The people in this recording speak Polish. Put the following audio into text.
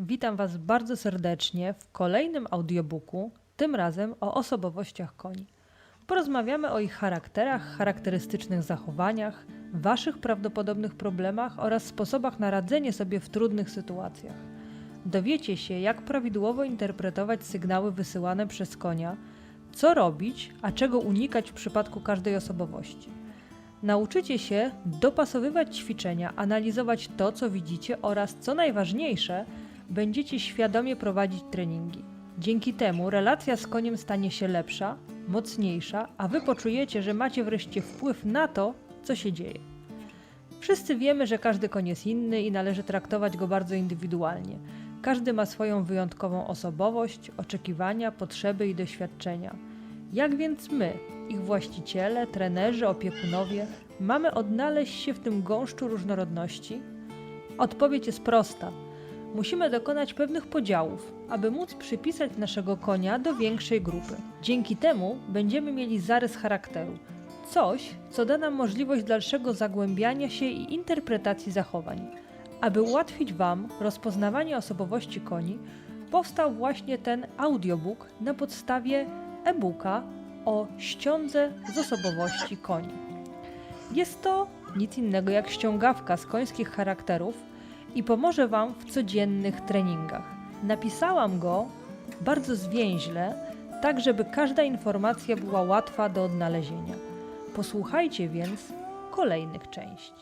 Witam Was bardzo serdecznie w kolejnym audiobooku, tym razem o osobowościach koni. Porozmawiamy o ich charakterach, charakterystycznych zachowaniach, Waszych prawdopodobnych problemach oraz sposobach na radzenie sobie w trudnych sytuacjach. Dowiecie się, jak prawidłowo interpretować sygnały wysyłane przez konia, co robić, a czego unikać w przypadku każdej osobowości. Nauczycie się dopasowywać ćwiczenia, analizować to, co widzicie oraz, co najważniejsze, będziecie świadomie prowadzić treningi. Dzięki temu relacja z koniem stanie się lepsza, mocniejsza, a wy poczujecie, że macie wreszcie wpływ na to, co się dzieje. Wszyscy wiemy, że każdy koń jest inny i należy traktować go bardzo indywidualnie. Każdy ma swoją wyjątkową osobowość, oczekiwania, potrzeby i doświadczenia. Jak więc my, ich właściciele, trenerzy, opiekunowie, mamy odnaleźć się w tym gąszczu różnorodności? Odpowiedź jest prosta. Musimy dokonać pewnych podziałów, aby móc przypisać naszego konia do większej grupy. Dzięki temu będziemy mieli zarys charakteru, coś, co da nam możliwość dalszego zagłębiania się i interpretacji zachowań. Aby ułatwić Wam rozpoznawanie osobowości koni, powstał właśnie ten audiobook na podstawie e-booka o ściądze z osobowości koni. Jest to nic innego jak ściągawka z końskich charakterów i pomoże Wam w codziennych treningach. Napisałam go bardzo zwięźle, tak żeby każda informacja była łatwa do odnalezienia. Posłuchajcie więc kolejnych części.